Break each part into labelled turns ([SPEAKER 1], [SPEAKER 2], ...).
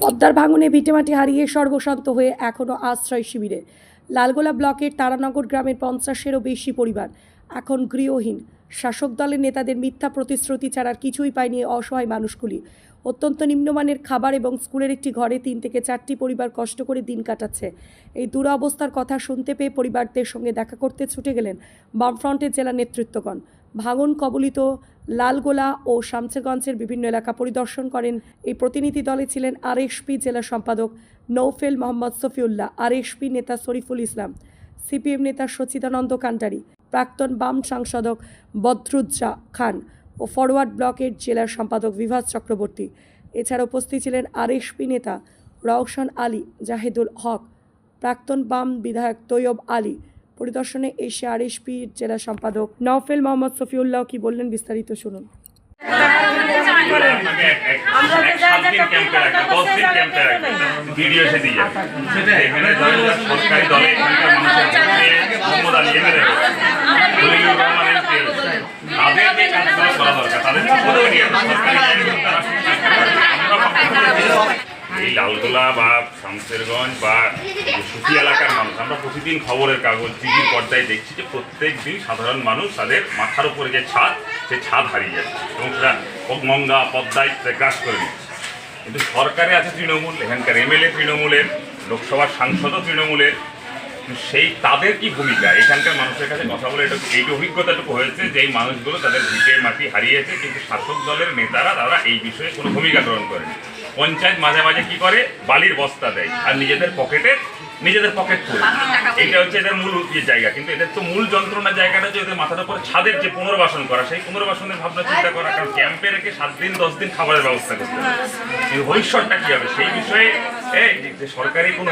[SPEAKER 1] পদ্মার ভাঙনে ভিটেমাটি হারিয়ে সর্বশান্ত হয়ে এখনও আশ্রয় শিবিরে। লালগোলা ব্লকের তারানগর গ্রামের পঞ্চাশেরও বেশি পরিবার এখন গৃহহীন। শাসক দলের নেতাদের মিথ্যা প্রতিশ্রুতি ছাড়ার কিছুই পায়নি অসহায় মানুষগুলি। অত্যন্ত নিম্নমানের খাবার এবং স্কুলের একটি ঘরে তিন থেকে চারটি পরিবার কষ্ট করে দিন কাটাচ্ছে। এই দুরাবস্থার কথা শুনতে পেয়ে পরিবারদের সঙ্গে দেখা করতে ছুটে গেলেন বামফ্রন্টের জেলা নেতৃত্বগণ। ভাঙন কবলিত লালগোলা ও শামসেরগঞ্জের বিভিন্ন এলাকা পরিদর্শন করেন। এই প্রতিনিধি দলে ছিলেন আরএসপি জেলা সম্পাদক নৌফেল মোহাম্মদ সফিউল্লাহ, আরএসপি নেতা শরীফুল ইসলাম, সিপিএম নেতা সচিদানন্দ কান্টারি প্রাক্তন বাম সাংসদক বদরুজ্জা খান ও ফরওয়ার্ড ব্লকের জেলা সম্পাদক বিভাস চক্রবর্তী। এছাড়া উপস্থিত ছিলেন আরএসপি নেতা রওশন আলী, জাহেদুল হক, প্রাক্তন বাম বিধায়ক তৈয়ব আলী পরিদর্শনে এসে আরএসপির জেলা সম্পাদক নওফেল মোহাম্মদ সফিউল্লাহ কি বললেন বিস্তারিত শুনুন।
[SPEAKER 2] এই লালগোলা বা শামসেরগঞ্জ বা এই সুতি এলাকার মানুষ আমরা প্রতিদিন খবরের কাগজ টিভির পর্দায় দেখছি যে প্রত্যেক দিন সাধারণ মানুষ তাদের মাথার উপরে যে ছাদ সেই ছাদ হারিয়ে যাচ্ছে এবং সেটা গঙ্গা পদ্মায় গ্রাস করে নিচ্ছে কিন্তু সরকারে আছে তৃণমূল এখানকার এমএলএ তৃণমূলের লোকসভার সাংসদও তৃণমূলের সেই তাদের কি ভূমিকা? এখানকার মানুষের কাছে কথা বলে এটা এই অভিজ্ঞতাটুকু হয়েছে যে এই মানুষগুলো তাদের ভিটে মাটি হারিয়েছে কিন্তু শাসক দলের নেতারা তারা এই বিষয়ে কোনো ভূমিকা গ্রহণ করেনি। পঞ্চায়েত মাঝে মাঝে কি করে? বালির বস্তা দেয় আর নিজেদের পকেটে, নিজেদের পকেট করে। এটা হচ্ছে এদের মূল জায়গা। কিন্তু এদের তো মূল যন্ত্রণার জায়গাটা যে এদের মাথার উপর ছাদের যে পুনর্বাসন করা, সেই পুনর্বাসনের ভাবনা চিন্তা করা, কারণ ক্যাম্পে রেখে সাত দিন, দশ দিন খাবারের ব্যবস্থা করতে হবে। ভবিষ্যৎটা কি হবে? সেই বিষয়ে সরকারি কোনো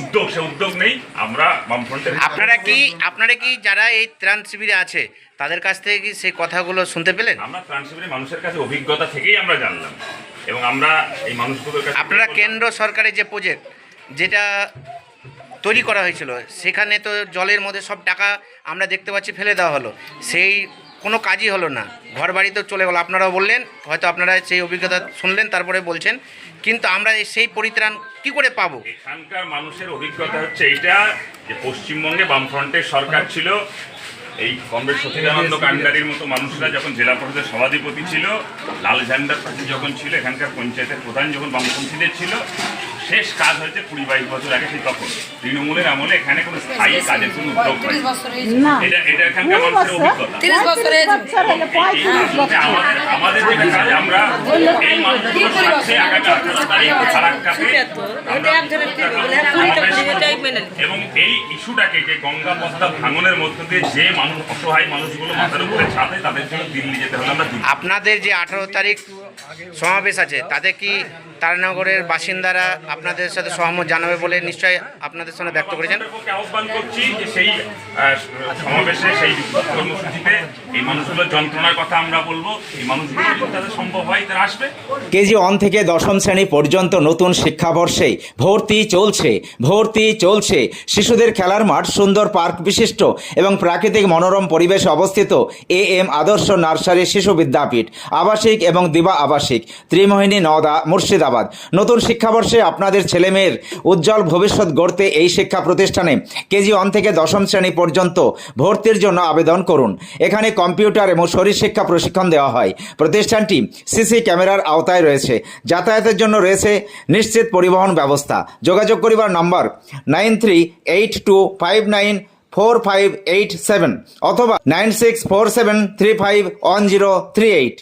[SPEAKER 2] উদ্যোগ সে উদ্যোগ নেই আমরা বামফ্রন্টের
[SPEAKER 3] আপনারা কি আপনারা কি যারা এই ত্রাণ শিবিরে আছে তাদের কাছ থেকে কি সেই কথাগুলো শুনতে পেলেন?
[SPEAKER 2] আমরা ত্রাণ শিবিরে মানুষের কাছে অভিজ্ঞতা থেকেই আমরা জানলাম। এবং আমরা এই মানুষগুলোর কাছে
[SPEAKER 3] আপনারা কেন্দ্র সরকারের যে প্রজেক্ট যেটা তৈরি করা হয়েছিল সেখানে তো জলের মধ্যে সব টাকা আমরা দেখতে পাচ্ছি ফেলে দেওয়া হলো। সেই কোনো কাজই হলো না। ঘর বাড়িতেও চলে গেলো। আপনারাও বললেন, হয়তো আপনারা সেই অভিজ্ঞতা শুনলেন, তারপরে বলছেন। কিন্তু আমরা সেই পরিত্রাণ কি করে পাবো?
[SPEAKER 2] এখানকার মানুষের অভিজ্ঞতা হচ্ছে এইটা, যে পশ্চিমবঙ্গে বামফ্রন্টের সরকার ছিল। এই কংগ্রেস সচিদানন্দ কান্ডারির মতো মানুষরা যখন জেলা পরিষদের সভাধিপতি ছিল, লাল ঝান্ডার পার্টি যখন ছিল, এখানকার পঞ্চায়েতের প্রধান যখন বামপন্থীদের ছিল শেষ কাজ হয়েছে কুড়ি বাইশ বছর আগে সেই তখন। তৃণমূলের আমলে এখানে কোনো স্থায়ী কাজের কোনো উদ্যোগ এটা এটা এখানকার মানুষের অভিজ্ঞতা। আমাদের আমাদের যেটা কাজ আমরা এই মানুষগুলোর স্বার্থে আগামী আঠারো তারিখ ফারাক্কাতে এবং এই ইস্যুটাকে যে গঙ্গা পদ্মা ভাঙনের মধ্য দিয়ে যে মানুষ অসহায় মানুষগুলো মাথার উপরে ছাদে তাদের জন্য দিল্লি যেতে হলে আমরা
[SPEAKER 3] আপনাদের যে আঠারো তারিখ সমাবেশ আছে। তাতে কি তারানগরের বাসিন্দারা আপনাদের সাথে সহমত জানাবে বলে নিশ্চয়ই আপনাদের সামনে ব্যক্ত করেছেন?
[SPEAKER 2] আহ্বান করছি যে সেই সমাবেশে সেই কর্মসূচিতে এই মানুষগুলোর যন্ত্রণার কথা আমরা বলব। এই মানুষগুলো তাদের সম্ভব হয় তারা আসবে।
[SPEAKER 4] কেজি ওয়ান থেকে দশম শ্রেণি পর্যন্ত নতুন শিক্ষাবর্ষে ভর্তি চলছে ভর্তি চলছে। শিশুদের খেলার মাঠ সুন্দর পার্ক বিশিষ্ট এবং প্রাকৃতিক মনোরম পরিবেশে অবস্থিত এ এম আদর্শ নার্সারি শিশু বিদ্যাপীঠ আবাসিক এবং দিবা আবাসিক। ত্রিমোহিনী নওদা, মুর্শিদাবাদ। নতুন শিক্ষাবর্ষে আপনাদের ছেলেমেয়ের উজ্জ্বল ভবিষ্যৎ গড়তে এই শিক্ষা প্রতিষ্ঠানে কেজি ওয়ান থেকে দশম শ্রেণি পর্যন্ত ভর্তির জন্য আবেদন করুন। এখানে কম্পিউটার এবং শরীর শিক্ষা প্রশিক্ষণ দেওয়া হয়। প্রতিষ্ঠানটি সিসি ক্যামেরার আওতায় রয়েছে। যাতায়াতের জন্য রয়েছে নিশ্চিত পরিবহন ব্যবস্থা। যোগাযোগ করিবার নম্বর nine three eight two five nine four five eight seven অথবা nine six four seven three five one zero three eight.